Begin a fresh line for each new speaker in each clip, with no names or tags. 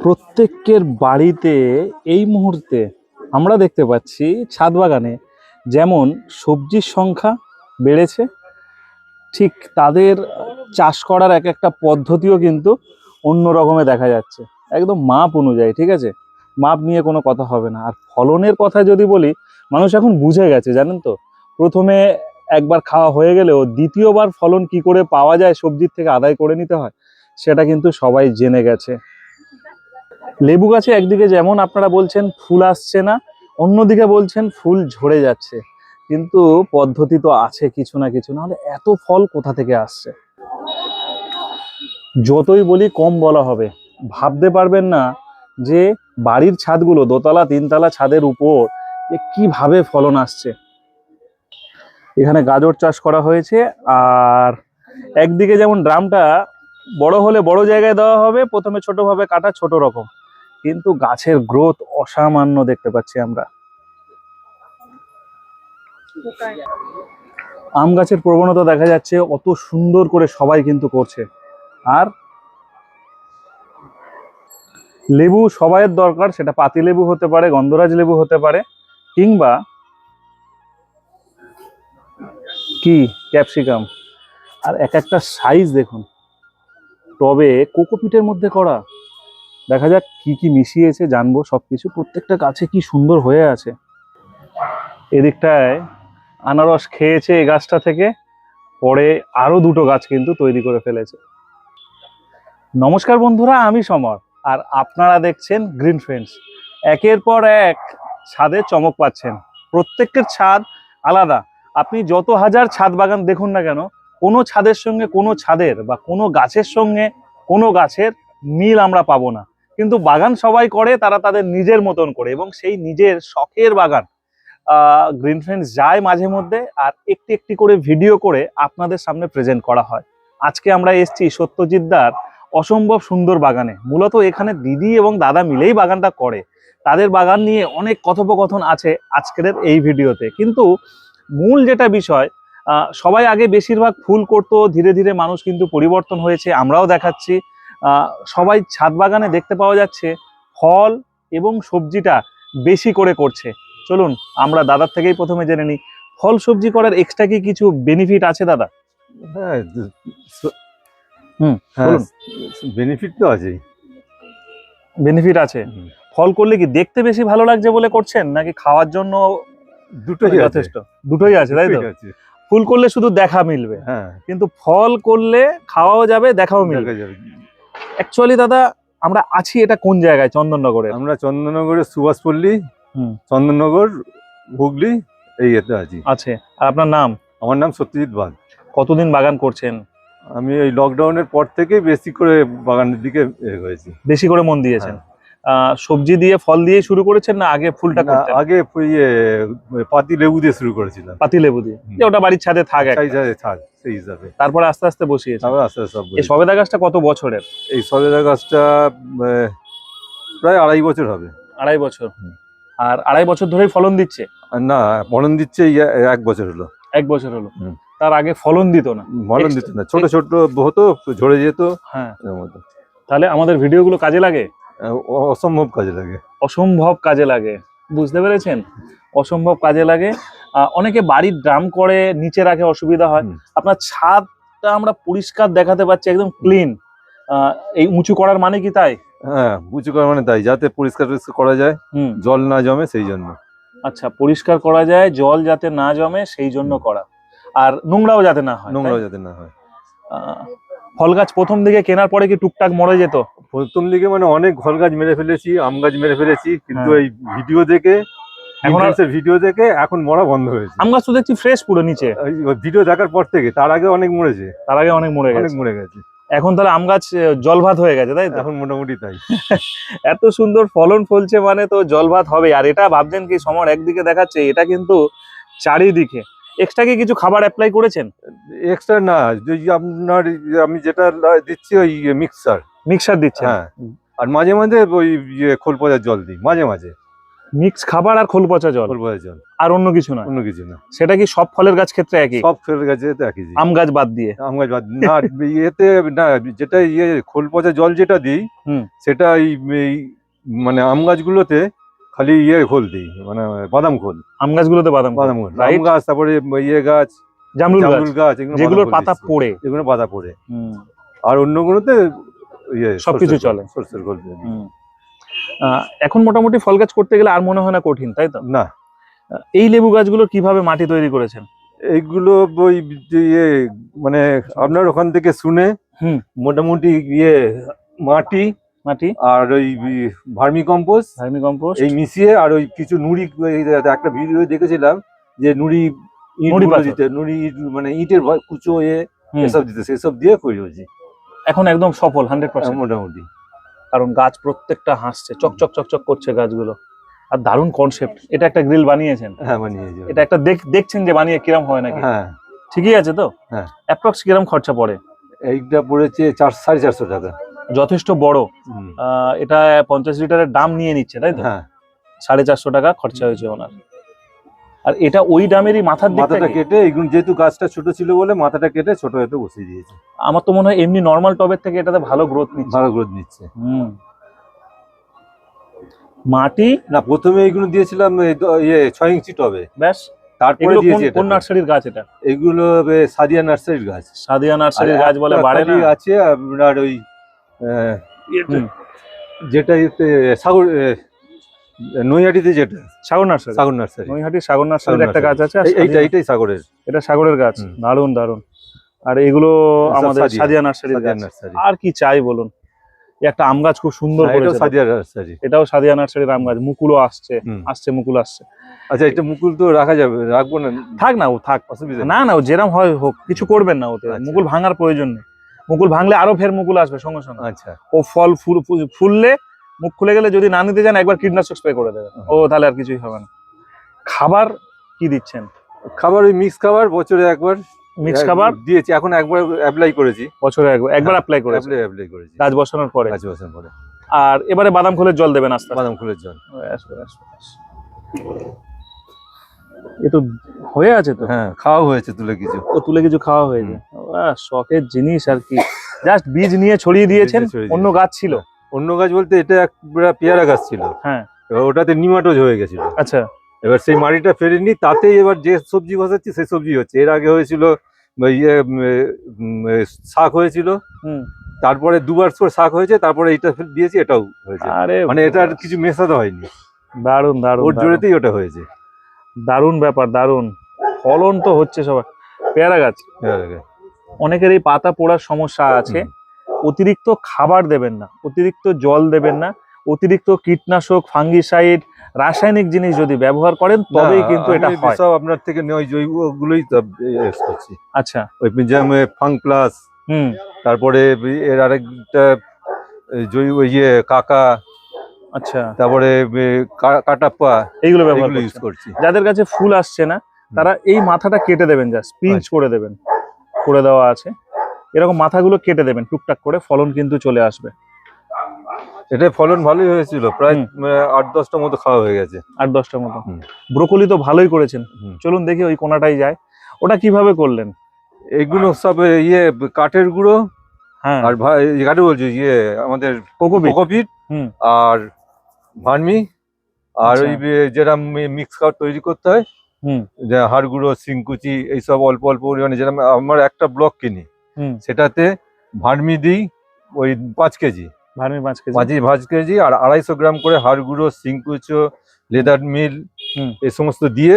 প্রত্যেকের বাড়িতে এই মুহূর্তে আমরা দেখতে পাচ্ছি ছাদ বাগানে যেমন সবজির সংখ্যা বেড়েছে, ঠিক তাদের চাষ করার এক একটা পদ্ধতিও কিন্তু অন্য রকমে দেখা যাচ্ছে। একদম মাপ অনুযায়ী, ঠিক আছে? মাপ নিয়ে কোনো কথা হবে না। আর ফলনের কথা যদি বলি, মানুষ এখন বুঝে গেছে, জানেন তো? প্রথমে একবার খাওয়া হয়ে গেলেও দ্বিতীয়বার ফলন কি করে পাওয়া যায় সবজির থেকে আদায় করে নিতে হয়, সেটা কিন্তু সবাই জেনে গেছে। লেবু গাছে একদিকে যেমন আপনারা বলছেন ফুল আসছে না, অন্যদিকে বলছেন ফুল ঝরে যাচ্ছে। কিন্তু পদ্ধতি তো আছে কিছু না কিছু, নাহলে এত ফল কোথা থেকে আসছে? যতই বলি কম বলা হবে। ভাবতে পারবেন না যে বাড়ির ছাদগুলো, দোতলা, তিনতলা ছাদের উপর যে কীভাবে ফলন আসছে। এখানে গাজর চাষ করা হয়েছে, আর একদিকে যেমন ড্রামটা বড় হলে বড় জায়গায় দেওয়া হবে, প্রথমে ছোটোভাবে কাটা, ছোট রকম। কিন্তু গাছের গ্রোথ অসামান্য দেখতে পাচ্ছি আমরা। আম গাছের প্রবণতা দেখা যাচ্ছে, অত সুন্দর করে সবাই কিন্তু করছে। আর লেবু সবাইয়ের দরকার, সেটা পাতি লেবু হতে পারে, গন্ধরাজ লেবু হতে পারে, কিংবা কি? ক্যাপসিকাম। আর এক একটা সাইজ দেখুন। টবে কোকোপিটের মধ্যে করা। দেখা যাক কি কি মিশিয়েছে, জানব সব কিছু প্রত্যেকটা গাছে কি সুন্দর হয়ে আছে। এদিকটায় আনারস খেয়েছে এই গাছটা থেকে। পরে আরও দুটো গাছ কিন্তু তৈরি করে ফেলেছে। নমস্কার বন্ধুরা, আমি সমর। আর আপনারা দেখছেন গ্রিন ফ্রেন্ডস একের পর এক ছাদে চমক পাচ্ছেন। প্রত্যেকের ছাদ আলাদা। আপনি যত হাজার ছাদ বাগান দেখুন না কেন, কোনো ছাদের সঙ্গে কোনো ছাদের বা কোনো গাছের সঙ্গে কোনো গাছের মিল আমরা পাবো না। কিন্তু বাগান সবাই করে, তারা তাদের নিজের মতন করে এবং সেই নিজের শখের বাগান গ্রিন ফ্রেন্ডস যায় মাঝে মধ্যে আর একটি একটি করে ভিডিও করে আপনাদের সামনে প্রেজেন্ট করা হয়। আজকে আমরা এসেছি সত্যজিৎদার অসম্ভব সুন্দর বাগানে। মূলত এখানে দিদি এবং দাদা মিলেই বাগানটা করে। তাদের বাগান নিয়ে অনেক কথোপকথন আছে আজকের এই ভিডিওতে কিন্তু মূল যেটা বিষয় সবাই আগে বেশিরভাগ ফুল করতো, ধীরে ধীরে মানুষ কিন্তু পরিবর্তন হয়েছে, আমরাও দেখাচ্ছি। সবাই ছাদ বাগানে দেখতে পাওয়া যাচ্ছে ফল এবং সবজিটা বেশি করে করছে। চলুন আমরা দাদার থেকেই প্রথমে জেনে নিই ফল সবজি করার এক্সট্রা কি কিছু বেনিফিট আছে দাদা?
হ্যাঁ
হুম,
হ্যাঁ বেনিফিট তো আছেই।
বেনিফিট আছে। ফল করলে কি দেখতে বেশি ভালো লাগছে বলে করছেন নাকি খাওয়ার জন্য
দুটোই
যথেষ্ট? দুটোই আছে তাই তো? ফুল করলে শুধু দেখা মিলবে।
হ্যাঁ।
কিন্তু ফল করলে খাওয়াও যাবে দেখাও মিলবে। অ্যাকচুয়ালি দাদা আমরা আছি এটা কোন জায়গায়? চন্দননগরে।
আমরা চন্দননগরের সুভাষপল্লী
হুম।
চন্দননগর হুগলি এই এতে আছি।
আছে। আর আপনার নাম?
আমার নাম সত্যজিৎ বাগ।
কতদিন বাগান করছেন?
আমি ওই লকডাউনের পর থেকে বেশি করে বাগানের দিকে হয়েছি।
বেশি করে মন দিয়েছেন?
হ্যাঁ।
সবজি দিয়ে ফল দিয়ে শুরু করেছেন না আগে ফুলটা করতেন?
আগে ইয়ে পাতি লেবু দিয়ে শুরু করেছিলাম।
পাতি লেবু দিয়ে? যে ওটা বাড়ির ছাদে থাক।
সেই হিসাবে থাক সেই হিসাবে।
তারপরে আস্তে আস্তে বসিয়েছে
তারপর আস্তে আস্তে
এই সবেদা গাছটা কত বছরের?
এই সবেদা গাছটা প্রায় আড়াই বছর হবে।
আড়াই বছর। আর আড়াই বছর ধরেই ফলন দিচ্ছে?
না ফলন দিচ্ছে এক বছর হলো।
এক বছর হলো। তার আগে ফলন দিত না।
ফলন দিত না। ছোট ছোট হতো ঝরে যেত।
হ্যাঁ। তাহলে আমাদের ভিডিওগুলো কাজে লাগে?
অসম্ভব কাজে লাগে।
অসম্ভব কাজে লাগে। বুঝতে পেরেছেন? অসম্ভব কাজে লাগে। অনেকে বাড়ির ড্রাম করে নিচে রাখে অসুবিধা হয়। আপনার ছাদটা আমরা পরিষ্কার দেখাতে পাচ্ছি একদম ক্লিন। এই উঁচু করার মানে কি তাই?
হ্যাঁ উঁচু করা মানে তাই। যাতে পরিষ্কার টরিষ্কার করা যায়
হুম।
জল না জমে সেই জন্য।
আচ্ছা পরিষ্কার করা যায় জল যাতে না জমে সেই জন্য করা। আর নোংরাও যাতে না হয় নোংরাও
যাতে না হয়।
ফল গাছ প্রথম দিকে কেনার পরে কি টুকটাক মরে যেত?
প্রথম দিকে মানে অনেক ফল গাছ মেরে ফেলেছি আম গাছ মেরে ফেলেছি কিন্তু
হ্যাঁ।
এই ভিডিও দেখে
এখন আর-
ভিডিও দেখে এখন মরা বন্ধ হয়েছে।
আম গাছ তো দেখছি ফ্রেশ পুরো নিচে।
ভিডিও দেখার পর থেকে তার আগে অনেক মরেছে।
তার আগে অনেক মরে
অনেক
গেছে।
মরে গেছে।
এখন তাহলে আম গাছ জলভাত হয়ে গেছে তাই
এখন মোটামুটি তাই।
এত সুন্দর ফলন ফলছে মানে তো জলভাত হবে আর এটা ভাবছেন কি সমর একদিকে দেখাচ্ছে এটা কিন্তু চারিদিকে। এক্সট্রা কি কিছু খাবার অ্যাপ্লাই করেছেন?
এক্সট্রা না যদি আপনার আমি যেটা দিচ্ছি ওই মিক্সার
মিক্সার দিচ্ছেন?
হ্যাঁ। আর মাঝে মাঝে ওই ইয়ে খোল পচার জল দিই মাঝে মাঝে।
মিক্স খাবার আর খোল পচা জল?
খোল পচা জল।
আর অন্য কিছু না
অন্য কিছু না
সেটা কি সব ফলের গাছ ক্ষেত্রে একই?
সব ফলের গেছে তো একই
আম গাছ বাদ দিয়ে?
আম গাছ বাদ না ইয়েতে না যেটা ইয়ে খোল পচা জল যেটা দিই
হুম।
সেটা এই মানে আম গাছগুলোতে খালি ইয়ে খোল দিই মানে বাদাম খোল।
আম গাছগুলোতে বাদাম
বাদাম খোল। আম গাছ তারপরে ইয়ে গাছ
জামরুল গাছ। যেগুলোর পাতা পড়ে।
এগুলো পাতা পড়ে।
হুম,
আর অন্যগুলোতে ইয়ে
সবকিছু চলে।
সরষের খোল
এখন মোটামুটি ফল গাছ করতে গেলে আর মনে হয় না কঠিন তাই তো?
না।
এই লেবু গাছগুলো কীভাবে মাটি তৈরি করেছেন?
এইগুলো ওই ইয়ে মানে আপনার ওখান থেকে শুনে
হুম।
মোটামুটি ইয়ে মাটি
মাটি।
আর ওই ভার্মি কম্পোস্ট।
Vermi compost.
এই মিশিয়ে আর ওই কিছু নুড়ি একটা ভিডিও দেখেছিলাম যে নুড়ি দিতে নুড়ি মানে ইটের ভয়- কুচো এ এসব দিতে সেসব দিয়ে করি হয়েছে
এখন একদম সফল হান্ড্রেড পার্সেন্ট
মোটামুটি।
কারণ গাছ প্রত্যেকটা হাসছে চকচক চকচক করছে গাছগুলো। আর দারুণ কনসেপ্ট এটা একটা গ্রিল বানিয়েছেন।
হ্যাঁ বানিয়েছে।
এটা একটা দেখ দেখছেন যে বানিয়ে কিরম হয় নাকি?
হ্যাঁ।
ঠিকই আছে তো?
হ্যাঁ।
অ্যাপ্রক্স কিরম খরচা পড়ে?
এইটা পড়েছে চার সাড়ে চারশো টাকা।
যথেষ্ট বড়। এটা পঞ্চাশ লিটারের দাম নিয়ে নিচ্ছে তাই তো?
হ্যাঁ।
সাড়ে চারশো টাকা খরচা হয়েছে ওনার। আর এটা ওই দামেরই মাথার
মাথাটা কেটে যেহেতু গাছটা ছোট ছিল বলে মাথাটা কেটে ছোট হতে বসিয়ে দিয়েছে।
আমার তো মনে হয় এমনি নর্মাল টবের থেকে এটাতে ভালো গ্রোথ নিচ্ছে।
ভালো গ্রোথ নিচ্ছে।
হুম। মাটি?
না প্রথমে এইগুলো দিয়েছিলাম ইয়ে ছয় ইঞ্চি টবে।
ব্যাস।
তারপরে
এগুলো কোন
দিয়েছি
কোন নার্সারির গাছ এটা?
এগুলো সাদিয়া নার্সারির গাছ।
সাদিয়া নার্সারির গাছ বলে বাড়ে
আছে আপনার ওই যেটা সাগর নৈহাটিতে যেটা
সাগর নার্সারি?
সাগর নার্সারি।
নৈহাটি সাগর নার্সারির একটা গাছ আছে
এইটা এইটাই সাগরের।
এটা সাগরের গাছ
হুম।
দারুণ দারুণ। আর এগুলো আমাদের
সাদিয়া।
সাদিয়া নার্সারির গাছ।
নার্সারি।
আর কি চাই বলুন? একটা আম গাছ খুব সুন্দর
হ্যাঁ, এটাও সাদিয়া নার্সারি।
এটাও সাদিয়া নার্সারির আম গাছ। মুকুলও আসছে আসছে মুকুল আসছে।
আচ্ছা এটা মুকুল তো রাখা যাবে রাখব না?
থাক না ও থাক।
অসুবিধা
না না ও যেরম হয় হোক কিছু করবেন না ওতে।
আচ্ছা।
মুকুল ভাঙার প্রয়োজন নেই। মুকুল ভাঙলে আরও ফের মুকুল আসবে সঙ্গে সঙ্গে।
আচ্ছা।
ও ফল ফুল ফুললে মুখ খুলে গেলে যদি না নিতে যান একবার কীটনাশক স্প্রে করে দেবেন। ও তাহলে আর কিছুই হবে না। খাবার কি দিচ্ছেন?
খাবার ওই মিক্স খাবার বছরে একবার।
মিক্স খাবার?
দিয়েছি এখন একবার অ্যাপ্লাই করেছি।
বছরে একবার একবার অ্যাপ্লাই করেছেন
অ্যাপ্লাই অ্যাপ্লাই করেছি।
গাছ বসানোর পরে।
গাছ বসানোর পরে।
আর এবারে বাদাম খোলের জল দেবেন আস্তে
বাদাম ফুলের জল।
ব্যাস, ব্যাস। এ তো হয়ে আছে তো।
হ্যাঁ খাওয়া হয়েছে তুলে কিছু।
ও তুলে কিছু খাওয়া হয়েছে শখের জিনিস আর কি। জাস্ট বীজ নিয়ে ছড়িয়ে দিয়েছেন অন্য গাছ ছিল।
অন্য গাছ বলতে এটা একটা পেয়ারা গাছ ছিল।
হ্যাঁ।
এবার ওটাতে নিমাটোজ হয়ে গেছিল।
আচ্ছা।
এবার সেই মাটিটা ফেরেনি তাতেই এবার যে সবজি বসাচ্ছি সেই সবজি হচ্ছে। এর আগে হয়েছিল ইয়ে শাক হয়েছিল।
হুম।
তারপরে দুবার করে শাক হয়েছে তারপরে এটা দিয়েছি এটাও হয়েছে।
আরে
মানে এটা কিছু মেশাতে হয়নি।
দারুণ দারুণ
ওর
দারুণ।
জোরেতেই ওটা হয়েছে।
দারুণ ব্যাপার দারুণ। ফলন তো হচ্ছে সবার। পেয়ারা গাছ। অনেকের এই পাতা পোড়ার সমস্যা আছে। অতিরিক্ত খাবার দেবেন না অতিরিক্ত জল দেবেন না অতিরিক্ত কীটনাশক ফাঙ্গিসাইড রাসায়নিক জিনিস যদি ব্যবহার করেন তবেই কিন্তু এটা হয়।
সব আপনার থেকে নেই জৈব গুলোই ইউজ করছি।
আচ্ছা।
ওই যেমন ফাং প্লাস
হুম।
তারপরে এর আরেকটা জৈব ইয়ে কাকা
আচ্ছা।
তারপরে কাটাপ্পা
এইগুলো ব্যবহার
ইউজ করছি।
যাদের কাছে ফুল আসছে না তারা এই মাথাটা কেটে দেবেন জাস্ট পিঞ্চ
আচ্ছা।
করে দেবেন। করে দেওয়া আছে। এরকম মাথাগুলো কেটে দেবেন টুকটাক করে ফলন কিন্তু চলে আসবে।
এটা ফলন ভালোই হয়েছিল প্রায় আট দশটা মতো খাওয়া হয়ে গেছে।
আট দশটার মতো। ব্রোকলি তো ভালোই করেছেন। চলুন দেখি ওই কোনাটাই যায়। ওটা কীভাবে করলেন?
এগুলো সব ইয়ে কাঠের গুঁড়ো
হ্যাঁ।
আর কাঠে বলছি ইয়ে আমাদের
কোকোপিট।
আর ভার্মি আর
আচ্ছা।
ওই যেরকম মিক্স খাবার তৈরি করতে হয়
হুম
যে হাড় গুঁড়ো সিংকুচি এইসব অল্প অল্প পরিমাণে যেরকম আমার একটা ব্লক কিনি
হুম
সেটাতে ভার্মি দিই ওই পাঁচ কেজি
ভার্মি পাঁচ কেজি
পাঁচ পাঁচ কেজি আর আড়াইশো গ্রাম করে হাড় গুঁড়ো সিংকুচো লেদার মিল। এই সমস্ত দিয়ে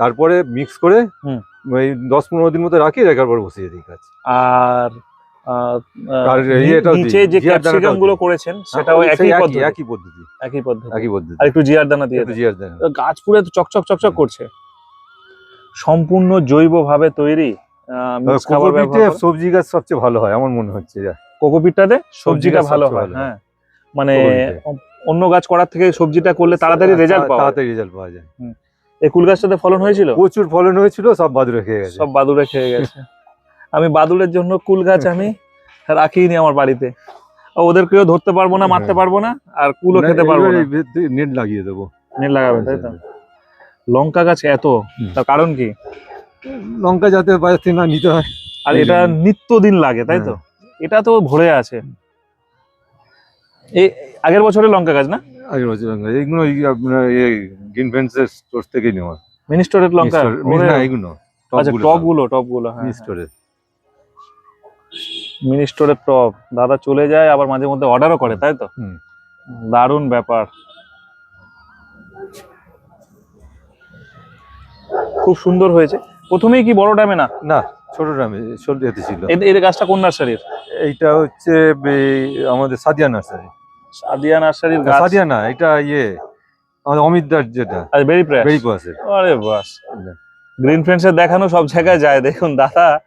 তারপরে মিক্স করে
হুম।
ওই দশ পনেরো দিন মতো রাখি রাখার পর বসিয়ে দিই গাছ
আর নিচে যে
ক্যাপসিকামগুলো
করেছেন সেটাও একই পদ্ধতি।
একই পদ্ধতি।
একই পদ্ধতি।
একই পদ্ধতি।
আর একটু জিয়ার দানা দিয়ে
জিয়ার দানা।
গাছ পুরো চকচক চকচক করছে। সম্পূর্ণ জৈব ভাবে তৈরি
কোকোপিটে সবজি গাছ সবচেয়ে ভালো হয় আমার মনে হচ্ছে যা।
কোকোপিটটাতে সবজিটা
গাছ
ভালো হয় হ্যাঁ। মানে অন্য গাছ করার থেকে সবজিটা করলে তাড়াতাড়ি রেজাল্ট পাওয়া
তাড়াতাড়ি রেজাল্ট পাওয়া যায়।
এই কুল গাছটাতে ফলন হয়েছিল?
প্রচুর ফলন হয়েছিল সব বাদুরে খেয়ে গেছে।
সব বাদুড়ে খেয়ে গেছে। আমি বাদুড়ের জন্য কুল গাছ আমি রাখিনি আমার বাড়িতে। ওদেরকেও ধরতে পারব না মারতে
হ্যাঁ।
পারব না আর কুলও খেতে পারব না।
নেট লাগিয়ে দেবো।
নেট লাগাবেন তাই তো। লঙ্কা গাছ এত তার কারণ কি?
লঙ্কা যাতে বাজার থেকে না নিতে হয়।
আর এটা। নিত্যদিন লাগে তাই তো? এটা তো ভরে আছে। এই আগের বছরে লঙ্কা গাছ না?
আগের বছর লঙ্কা এইগুলো এই আপনার এই গ্রিন ফেন্সের স্টোর থেকে নেওয়া।
মিনি স্টোরের লঙ্কা
না এইগুলো
আচ্ছা টপগুলো টপগুলো হ্যাঁ
মিনি স্টোরে
মিনি স্টোরের টপ দাদা চলে যায় আবার মাঝে মধ্যে অর্ডারও করে তাই তো। দারুণ ব্যাপার। খুব সুন্দর হয়েছে। প্রথমেই কি বড় ড্যামে না?
না ছোট গ্রামে সর্দিয়াতে ছিল।
এর- গাছটা কোন নার্সারির?
এইটা হচ্ছে আমাদের সাদিয়া নার্সারি।
সাদিয়া নার্সারির গাছ।
সাদিয়া না এটা ইয়ে আমাদের অমিতদার যেটা।
আচ্ছা বেরি প্রেস
বেরি পাসের
আরে বাস। গ্রিন ফ্রেন্ডসের দেখানো সব জায়গায় যায় দেখুন দাদা।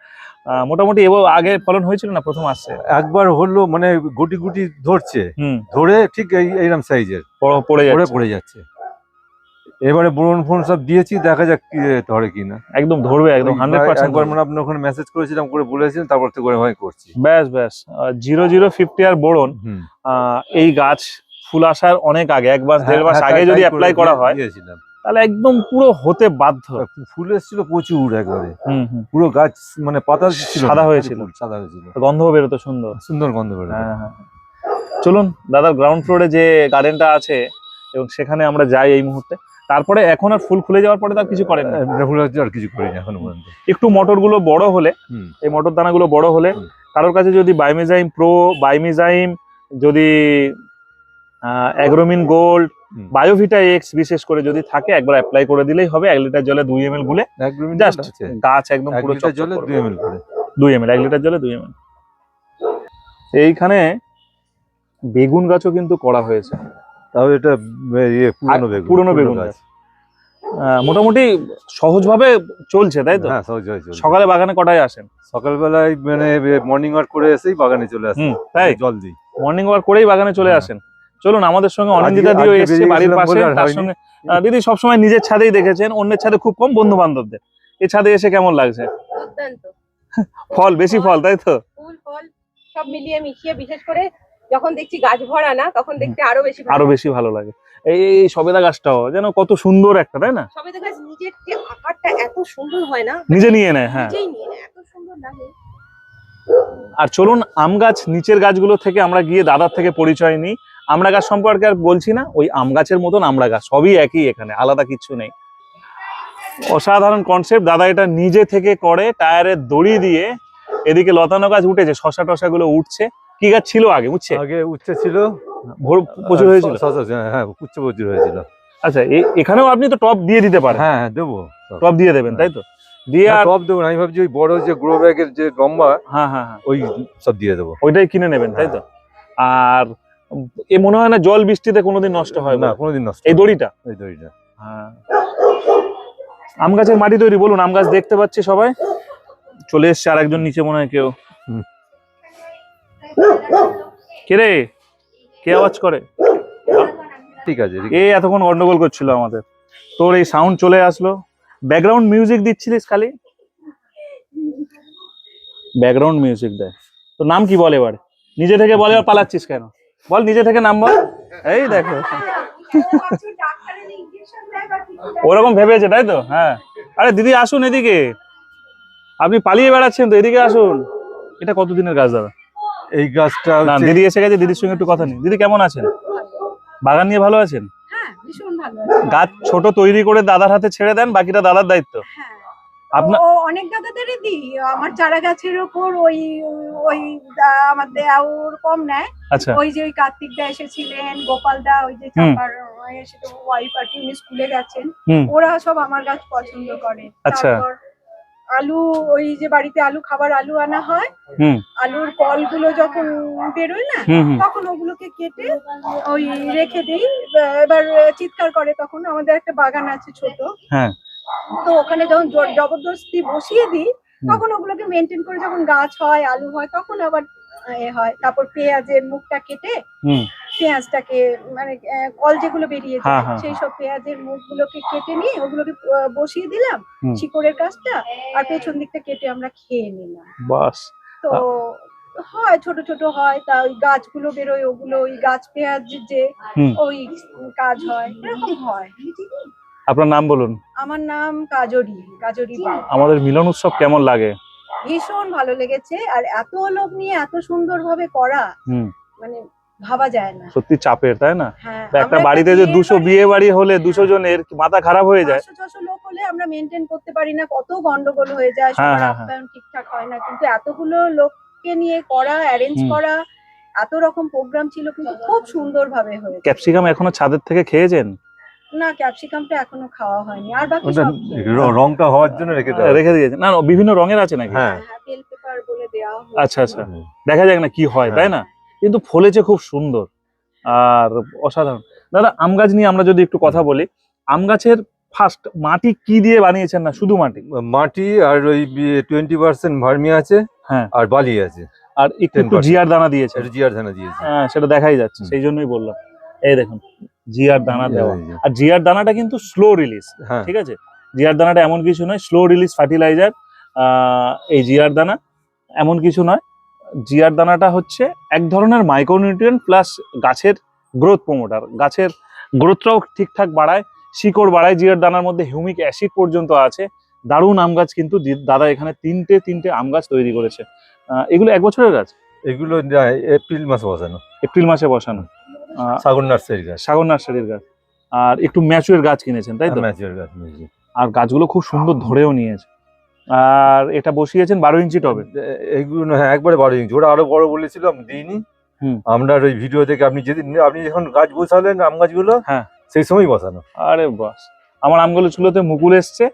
মোটামুটি এবার আগে ফলন হয়েছিল না প্রথম আসছে?
একবার হলো মানে গুটি গুটি ধরছে। ধরে ঠিক এই এইরকম সাইজের
পড়ে
পড়ে
যাচ্ছে।
এবারে বোরন ফোন সব দিয়েছি দেখা যাক কি ধরে কিনা।
একদম ধরবে একদম হান্ড্রেড পার্সেন্ট
একবার মানে আপনার ওখানে মেসেজ করেছিলাম করে বলেছিলেন তারপর থেকে করে হয় করছি।
ব্যাস ব্যাস। জিরো জিরো ফিফটি আর বোরন এই গাছ ফুল আসার অনেক আগে এক মাস দেড় মাস
হ্যাঁ,
আগে যদি অ্যাপ্লাই
করা
হয় তাহলে একদম পুরো হতে বাধ্য।
ফুল এসেছিল প্রচুর একবারে।
হুম হুম।
পুরো গাছ মানে পাতা ছিল
সাদা হয়েছিল।
সাদা হয়েছিল।
গন্ধ বেরোতো সুন্দর।
সুন্দর গন্ধ বেরোয়
হ্যাঁ হ্যাঁ চলুন দাদার গ্রাউন্ড ফ্লোরে যে গার্ডেনটা আছে এবং সেখানে আমরা যাই এই মুহূর্তে। তারপরে এখন আর ফুল খুলে যাওয়ার পরে তার কিছু করেন না।
ফুল আর কিছু করিনি এখনও পর্যন্ত।
একটু মটরগুলো বড় হলে। এই মটর দানাগুলো বড় হলে কারোর কাছে যদি বাইমেজাইম প্রো বাইমেজাইম যদি অ্যাগ্রোমিন গোল্ড। বায়োভিটা এক্স বিশেষ করে যদি থাকে একবার অ্যাপ্লাই করে দিলেই হবে। এক লিটার জলে দুই এম এল গুলে জাস্ট গাছ একদম পুরো
জলে দুই এমএল করে।
দুই এম এল এক লিটার জলে দুই এম এল এইখানে বেগুন গাছও কিন্তু করা হয়েছে।
তাও এটা ইয়ে পুরনো বেগুন
পুরনো বেগুন গাছ। মোটামুটি সহজভাবে চলছে তাই তো?
হ্যাঁ সহজ হয়েছে
সকালে বাগানে কটায় আসেন?
সকালবেলায় মানে মর্নিং ওয়াক করে এসেই বাগানে চলে আসে।
হুম তাই?
জল দিই।
মর্নিং ওয়াক করেই বাগানে চলে
হ্যাঁ।
আসেন? চলুন আমাদের সঙ্গে অনিন্দিতা দিও এসছে বাড়ির পাশে। তার সঙ্গে দিদি সবসময় নিজের ছাদেই দেখেছেন অন্যের ছাদে খুব কম বন্ধু বান্ধবদের এই ছাদে এসে কেমন লাগছে? ফল বেশি ফল তাই তো?
সব মিলিয়ে মিশিয়ে বিশেষ করে যখন দেখছি গাছ ভরা না তখন দেখতে আরও বেশি ভালো
আরও বেশি ভালো লাগে। এই সবেদা গাছটাও যেন কত সুন্দর একটা তাই না?
সবে তো গাছ নিজের যে আকারটা এত সুন্দর হয় না
নিজে নিয়ে নেয় হ্যাঁ।
নিজেই নিয়ে নেয়, এত সুন্দর লাগে।
আর চলুন আম গাছ নিচের গাছগুলো থেকে আমরা গিয়ে দাদার থেকে পরিচয় নিই। আমরা গাছ সম্পর্কে আর বলছি না ওই আম গাছের মতন আমরা গাছ সবই একই এখানে আলাদা কিচ্ছু নেই। অসাধারণ কনসেপ্ট দাদা এটা নিজে থেকে করে টায়ারের দড়ি দিয়ে এদিকে লতানো গাছ উঠেছে শশা টশা গুলো উঠছে। কি গাছ ছিল আগে উঠছে?
আগে উঠছে ছিল।
ভোর প্রচুর হয়েছিল?
হ্যাঁ উচ্ছে প্রচুর হয়েছিল।
আচ্ছা এখানেও আপনি তো টপ দিয়ে দিতে পারেন।
হ্যাঁ হ্যাঁ দেবো।
টপ দিয়ে দেবেন তাই তো? দিয়ে আর
টব দেবো আমি ভাবছি ওই বড় যে গ্রো ব্যাগের যে লম্বা
হ্যাঁ হ্যাঁ হ্যাঁ।
ওই সব দিয়ে দেবো।
ওইটাই কিনে নেবেন তাই তো? আর এ মনে হয় না জল বৃষ্টিতে কোনোদিন নষ্ট হয়
না কোনোদিন নষ্ট
এই দড়িটা?
এই দড়িটা।
হ্যাঁ। আম গাছের মাটি তৈরি বলুন আম গাছ দেখতে পাচ্ছি সবাই। চলে এসছে আর একজন নিচে মনে হয় কেউ।
হুম।
কে রে? কে আওয়াজ করে?
ঠিক আছে
এ এতক্ষণ গন্ডগোল করছিল আমাদের। তোর এই সাউন্ড চলে আসলো। ব্যাকগ্রাউন্ড মিউজিক দিচ্ছিলিস খালি? ব্যাকগ্রাউন্ড মিউজিক দেয় তোর নাম কি বলে এবার? নিজে থেকে বলে আর পালাচ্ছিস কেন? বল নিজে থেকে নাম বল। এই দেখো। ওরকম ভেবেছে তাই তো? হ্যাঁ। আরে দিদি আসুন এদিকে। আপনি পালিয়ে বেড়াচ্ছেন তো এদিকে আসুন। এটা কতদিনের গাছ দাদা?
এই গাছটা
না দিদি এসে গেছে দিদির সঙ্গে একটু কথা নেই। দিদি কেমন আছেন? বাগান নিয়ে ভালো আছেন?
হ্যাঁ ভীষণ ভালো আছে।
গাছ ছোট তৈরি করে দাদার হাতে ছেড়ে দেন বাকিটা দাদার দায়িত্ব।
হ্যাঁ।
আপনার
ও অনেক দাদাদেরই দিই। আমার চারা গাছের ওপর ওই ওই আমার দেওর কম নেয়।
আচ্ছা।
ওই যে ওই কার্তিক দা এসেছিলেন গোপাল দা ওই যে। চাপার এসে তো ওয়াইফ আর কি উনি স্কুলে গেছেন। ওরা সব আমার গাছ পছন্দ করে।
আচ্ছা।
তারপর আলু ওই যে বাড়িতে আলু খাবার আলু আনা হয়।
হুম।
আলুর কলগুলো যখন বেরোয় না তখন ওগুলোকে কেটে ওই রেখে দিই। এবার চিৎকার করে তখন আমাদের একটা বাগান আছে ছোট।
হ্যাঁ।
তো ওখানে যখন জবরদস্তি বসিয়ে দিই তখন ওগুলোকে মেনটেন করে যখন গাছ হয় আলু হয় তখন আবার এ হয়। তারপর পেঁয়াজের মুখটা কেটে পেঁয়াজটাকে মানে কল যেগুলো বেরিয়ে
হ্যাঁ,
যায়
হ্যাঁ,
সেই সব পেঁয়াজের মুখগুলোকে কেটে নিয়ে ওগুলোকে বসিয়ে দিলাম শিকড়ের কাজটা আর পেছন দিকটা কেটে আমরা খেয়ে নিলাম।
বাস।
তো হয় ছোট ছোট হয় তা ওই গাছগুলো বেরোয় ওগুলো ওই গাছ পেঁয়াজ যে ওই কাজ হয় এরকম হয়।
আপনার নাম বলুন।
আমার নাম কাজরি কাজরি
আমাদের মিলন উৎসব কেমন লাগে?
ভীষণ ভালো লেগেছে আর এত লোক নিয়ে এত সুন্দরভাবে করা
হুম।
মানে ভাবা যায় না।
সত্যি চাপের তাই না?
হ্যাঁ
একটা বাড়িতে যে দুশো বিয়ে বাড়ি হলে দুশো জনের মাথা খারাপ হয়ে যায়?
ছশো লোক হলে আমরা মেনটেন করতে পারি না কত গন্ডগোল হয়ে যায়
হ্যাঁ, হ্যাঁ, হ্যাঁ।
ঠিকঠাক হয় না কিন্তু এতগুলো লোককে নিয়ে করা অ্যারেঞ্জ করা এত রকম প্রোগ্রাম ছিল কিন্তু খুব সুন্দর ভাবে হয়েছে।
ক্যাপসিকাম এখনও ছাদের থেকে খেয়েছেন?
না ক্যাপসিকামটা এখনও খাওয়া হয়নি। আর বাকি সব
রংটা হওয়ার জন্য রেখে দেওয়া
রেখে দিয়েছেন না না, বিভিন্ন রঙের আছে নাকি?
হ্যাঁ।
বেল পেপার বলে দেওয়া
আচ্ছা, আচ্ছা। দেখা যাক না কি হয় তাই না? কিন্তু ফলেছে খুব সুন্দর। আর অসাধারণ। দাদা আম গাছ নিয়ে আমরা যদি একটু কথা বলি আম গাছের ফার্স্ট মাটি কি দিয়ে বানিয়েছেন না? শুধু মাটি?
মাটি আর ওই টোয়েন্টি পার্সেন্ট ভার্মি আছে
হ্যাঁ।
আর বালি আছে।
আর একটু একটু
10%
জিয়ার দানা দিয়েছে।
জিয়ার দানা দিয়েছে।
হ্যাঁ সেটা দেখাই যাচ্ছে সেই জন্যই বললাম। এই দেখুন জিয়ার দানা দেওয়া। আর জিয়ার দানাটা কিন্তু স্লো রিলিজ
হ্যাঁ।
ঠিক আছে? জিয়ার দানাটা এমন কিছু নয় স্লো রিলিজ ফার্টিলাইজার এই জিয়ার দানা এমন কিছু নয়। জিয়ার দানাটা হচ্ছে এক ধরনের মাইক্রোনিউট্রিয়েন্ট প্লাস গাছের গ্রোথ প্রমোটার গাছের গ্রোথটাও ঠিকঠাক বাড়ায় শিকড় বাড়ায় জিয়ার দানার মধ্যে হিউমিক অ্যাসিড পর্যন্ত আছে। দারুণ আম গাছ কিন্তু দাদা এখানে তিনটে তিনটে আম গাছ তৈরি করেছে। এগুলো এক বছরের গাছ?
এগুলো এপ্রিল মাসে বসানো।
এপ্রিল মাসে বসানো।
সাগর নার্সারি গাছ।
সাগর নার্সারির গাছ। আর একটু ম্যাচুয়ার গাছ কিনেছেন তাই তো?
ম্যাচিওর গাছ নিয়েছি।
আর গাছগুলো খুব সুন্দর ধরেও নিয়েছে। আর এটা বসিয়েছেন বারো ইঞ্চি টবে?
এইগুলো হ্যাঁ একবারে বারো ইঞ্চি। ওরা আরও বড় বলেছিল আমি দিইনি।
হুম।
আমরা ওই ভিডিও থেকে আপনি যেদিন আপনি যখন গাছ বসালেন আম গাছগুলো
হ্যাঁ।
সেই সময় বসানো।
আরে বাস। আমার আমগুলো চুলোতে মুকুল এসছে।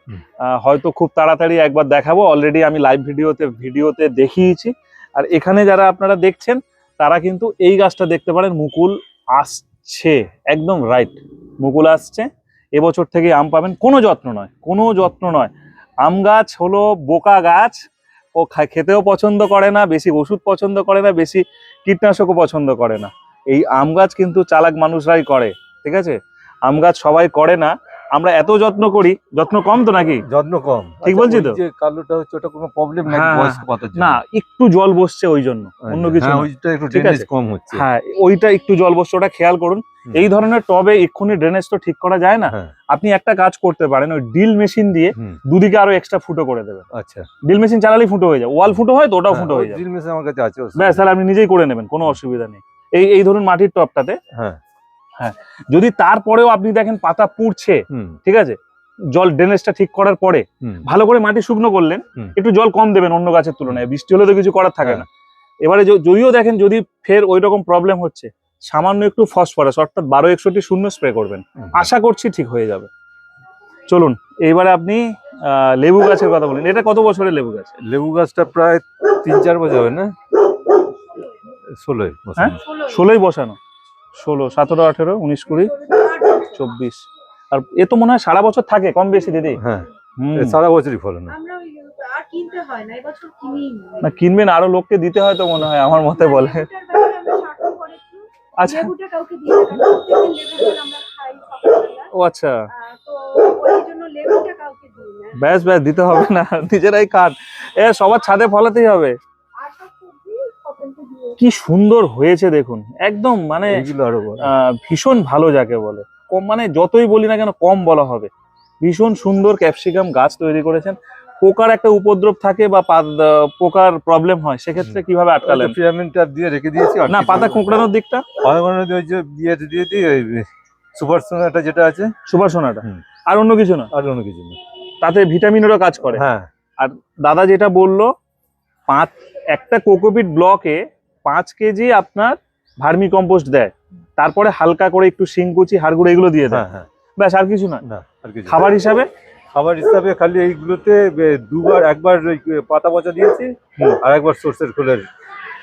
হয়তো খুব তাড়াতাড়ি একবার দেখাবো। অলরেডি আমি লাইভ ভিডিওতে ভিডিওতে দেখিয়েছি। আর এখানে যারা আপনারা দেখছেন তারা কিন্তু এই গাছটা দেখতে পারেন মুকুল আসছে, একদম রাইট মুকুল আসছে, এবছর থেকে আম পাবেন, কোনো যত্ন নয়, কোনো যত্ন নয়। আম গাছ হলো বোকা গাছ, ও খেতেও পছন্দ করে না, বেশি ওষুধ পছন্দ করে না, বেশি কীটনাশকও পছন্দ করে না। এই আম গাছ কিন্তু চালাক মানুষরাই করে, ঠিক আছে? আম গাছ সবাই করে না আমরা এত যত্ন করি যত্ন কম তো নাকি?
যত্ন কম।
ঠিক
আচ্ছা,
বলছি তো?
কালোটা হচ্ছে ওটা কোনো প্রবলেম নাকি
হ্যাঁ, না একটু জল বসছে ওই জন্য অন্য কিছু
হ্যাঁ। ওইটা একটু ড্রেনেজ কম হচ্ছে।
হ্যাঁ ওইটা একটু জল বসছে ওটা খেয়াল করুন। এই ধরনের টবে এক্ষুনি ড্রেনেজ তো ঠিক করা যায় না।
হ্যাঁ।
আপনি একটা কাজ করতে পারেন ওই ডিল মেশিন দিয়ে দুদিকে আরও এক্সট্রা ফুটো করে দেবেন।
আচ্ছা।
ডিল মেশিন চালালেই ফুটো হয়ে যায় ওয়াল ফুটো হয় তো ওটাও ফুটো হয়ে যায়।
drill machine আমার কাছে আছে
ব্যাস তাহলে আপনি নিজেই করে নেবেন কোনো অসুবিধা নেই। এই এই ধরুন মাটির টবটাতে
হ্যাঁ।
যদি তারপরেও আপনি দেখেন পাতা পুড়ছে ঠিক আছে জল ড্রেনেজটা ঠিক করার পরে ভালো করে মাটি শুকনো করলেন একটু জল কম দেবেন অন্য গাছের তুলনায় বৃষ্টি হলে তো কিছু করার থাকে
হ্যাঁ।
না। এবারে যদিও দেখেন যদি ফের ওই রকম প্রবলেম হচ্ছে সামান্য একটু ফসফরাস অর্থাৎ বারো একষট্টি শূন্য স্প্রে করবেন আশা করছি ঠিক হয়ে যাবে। চলুন এইবারে আপনি আহ, লেবু গাছের কথা বলেন এটা কত বছরের লেবু গাছ?
লেবু গাছটা প্রায় তিন চার বছর হবে না? ষোলোই
হ্যাঁ? ষোলোই বসানো। ষোলো সতেরো আঠেরো উনিশ কুড়ি চব্বিশ। আর এ তো মনে হয় সারা বছর থাকে কম বেশি দিদি?
হ্যাঁ সারা বছরই ফলন
না।
না কিনবেন আরও লোককে দিতে হয় তো মনে হয় আমার মতে বলে। আচ্ছা। ও আচ্ছা।
আহ, তো ওই জন্য লেবুটা কাউকে দিই না।
ব্যাস ব্যাস দিতে হবে না নিজেরাই খান। এ সবার ছাদে ফলাতেই হবে। কি সুন্দর হয়েছে দেখুন। একদম মানে ভীষণ ভালো যাকে বলে। কম মানে যতই বলি না কেন কম বলা হবে। ভীষণ সুন্দর ক্যাপসিকাম গাছ তৈরি করেছেন। পোকার একটা উপদ্রব থাকে বা পোকার প্রবলেম হয় সেক্ষেত্রে কীভাবে আটকালেন?
পিরামিডটা দিয়ে রেখে দিয়েছি
না পাতা কোঁকড়ানোর দিকটা?
দিয়ে দিয়ে দিই সুপার সোনাটা যেটা আছে।
সুবাসনাটা
হুম।
আর অন্য কিছু না?
আর অন্য কিছু না।
তাতে ভিটামিনেরও কাজ করে।
হ্যাঁ।
আর দাদা যেটা বলল পাঁচ একটা কোকোপিট ব্লকে পাঁচ কেজি আপনার ভার্মি কম্পোস্ট দেয়। তারপরে হালকা করে একটু শিংকুচি হাড়গুড়ো এগুলো দিয়ে দেয়।
হ্যাঁ হ্যাঁ।
ব্যাস আর কিছু না।
না আর
খাবার হিসাবে?
খাবার হিসাবে খালি এইগুলোতে দুবার একবার পাতা পচা দিয়েছি আর একবার সর্ষের খোলের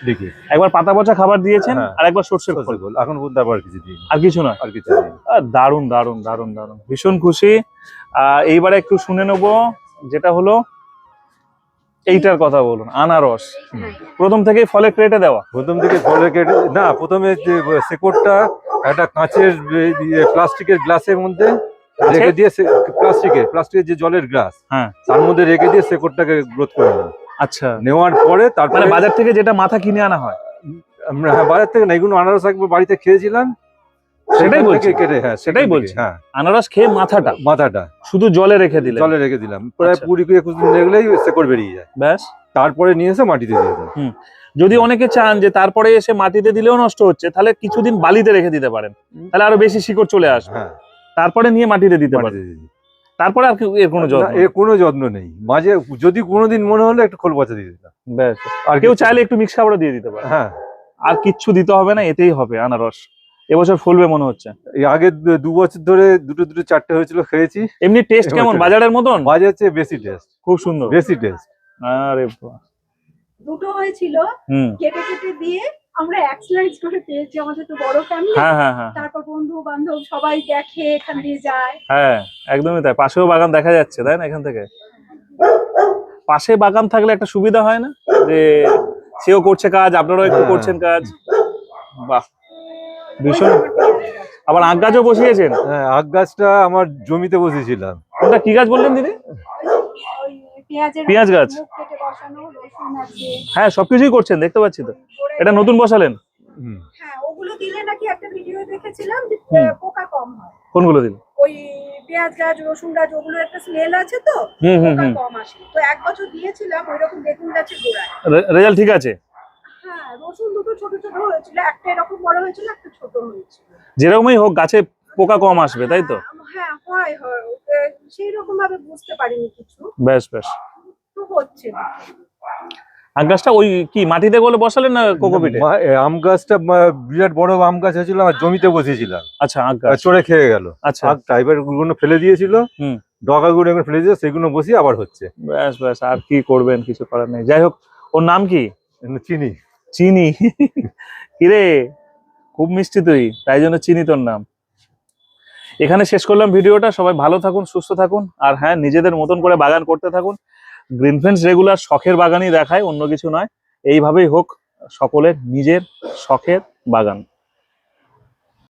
লিকুইড
একবার পাতা পচা খাবার দিয়েছেন
হ্যাঁ।
আর একবার সর্ষের খোল।
এখন পর্যন্ত আবার কিছু দিই
আর কিছু না?
আর কিছু
দারুণ দারুণ দারুণ দারুণ। ভীষণ খুশি। এইবারে একটু শুনে নেব যেটা হলো এইটার কথা বলুন আনারস। প্রথম থেকেই ফলে ক্রেটে দেওয়া।
প্রথম থেকে ফলের কেটে না প্রথমে যে শেকড়টা একটা কাঁচের প্লাস্টিকের গ্লাসের মধ্যে রেখে দিয়ে প্লাস্টিকের প্লাস্টিকের যে জলের গ্লাস
হ্যাঁ।
তার মধ্যে রেখে দিয়ে শেকড়টাকে গ্রোথ করে নেয়
আচ্ছা।
নেওয়ার পরে তারপরে
মানে বাজার থেকে যেটা মাথা কিনে আনা হয়।
আমরা হ্যাঁ, বাজার থেকে না এগুলো আনারস একবার বাড়িতে খেয়েছিলাম।
সেটাই বলছি।
কেটে হ্যাঁ
সেটাই বলছি।
হ্যাঁ।
আনারস খেয়ে মাথাটা
মাথাটা।
শুধু জলে রেখে দিলে
জলে রেখে দিলাম। প্রায়
আচ্ছা।
কুড়ি একুশ দিন রেখলেই শেকড় বেরিয়ে যায়।
ব্যাস।
তারপরে নিয়ে এসে মাটিতে দিয়ে দেয়
যদি অনেকে চান যে তারপরে এসে মাটিতে দিলেও নষ্ট হচ্ছে তাহলে কিছুদিন বালিতে রেখে দিতে পারেন। তাহলে আরও বেশি শিকড় চলে আসবে।
হ্যাঁ।
তারপরে নিয়ে মাটিতে দিতে পারেন। তারপরে আর কি- এর কোনো যত্ন
এর কোনো যত্ন নেই। মাঝে যদি কোনোদিন মনে হলো একটু খোল পচা দিয়ে দিতাম।
ব্যাস।
আর
কেউ চাইলে একটু মিক্স খাবারও দিয়ে দিতে পারে
হ্যাঁ।
আর কিচ্ছু দিতে হবে না এতেই হবে আনারস। এবছর ফুলবে মনে হচ্ছে।
এই আগে দু- বছর ধরে দুটো দুটো চারটে হয়েছিল খেয়েছি।
এমনি টেস্ট কেমন? বাজারের মতন?
বাজার চেয়ে বেশি টেস্ট
খুব সুন্দর।
বেশি টেস্ট
আরে।
দুটো হয়েছিল।
হুম।
কেটে কেটে দিয়ে আমরা এক স্লাইস করে পেয়েছি আমাদের তো বড় ফ্যামিলি
হ্যাঁ হ্যাঁ হ্যাঁ।
তারপর বন্ধু বান্ধব সবাই দেখে এখান দিয়ে যায়।
হ্যাঁ একদমই তাই। পাশেও বাগান দেখা যাচ্ছে তাই না এখান থেকে? পাশে বাগান থাকলে একটা সুবিধা হয় না? যে সেও করছে কাজ আপনারাও একটু
হ্যাঁ।
করছেন কাজ? বাহ। ভীষণ আবার আখ গাছও বসিয়েছেন?
হ্যাঁ আখ গাছটা আমার জমিতে বসেছিলাম।
ওটা কি গাছ বললেন দিদি? পেঁয়াজ গাছ।
মুখ কেটে বসানো
হ্যাঁ সবকিছুই করছেন দেখতে পাচ্ছি তো। এটা নতুন বসালেন?
হুম।
হ্যাঁ ওগুলো দিলে নাকি একটা ভিডিও দেখেছিলাম যে
হুম।
পোকা কম হয়।
কোনগুলো দিন
ওই পেঁয়াজ গাছ রসুন গাছ ওগুলোর একটা স্মেল আছে তো
হুম হুম
পোকা কম আসে। তো এক বছর দিয়েছিলাম ওই বেগুন গাছের গোড়ায়।
রেজাল্ট ঠিক আছে?
হ্যাঁ রসুন দুটো ছোট ছোট হয়েছিল একটা এরকম বড় হয়েছিল একটা ছোট হয়েছিল।
যেরকমই হোক গাছে পোকা কম আসবে তাই তো?
হ্যাঁ হয় হয় সেই রকম ভাবে বুঝতে পারিনি কিছু।
ব্যাস ব্যাস
তো হচ্ছে
আখ গাছটা ওই কি মাটিতে বলে বসালেন না কোকোপিটে
আম গাছটা বিরাট বড় আম গাছ হয়েছিল আমার জমিতে বসেছিলাম।
আচ্ছা আখ গাছ।
চড়ে খেয়ে গেল।
আচ্ছা।
আখ টাইপেরগুলো ফেলে দিয়েছিল
হুম।
ডগাগুলো এখন ফেলে দিয়েছে সেগুলো বসিয়ে আবার হচ্ছে।
ব্যাস ব্যাস আর কি করবেন কিছু করার নেই। যাই হোক ওর নাম কি?
চিনি।
চিনি। কিরে, খুব মিষ্টি তুই, তাই জন্য চিনি তোর নাম। এখানে শেষ করলাম ভিডিওটা, সবাই ভালো থাকুন, সুস্থ থাকুন, আর হ্যাঁ নিজেদের মতন করে বাগান করতে থাকুন। গ্রিন ফেন্স রেগুলার শখের বাগানই দেখায়, অন্য কিছু নয়। এইভাবেই হোক, সকলের নিজের শখের বাগান।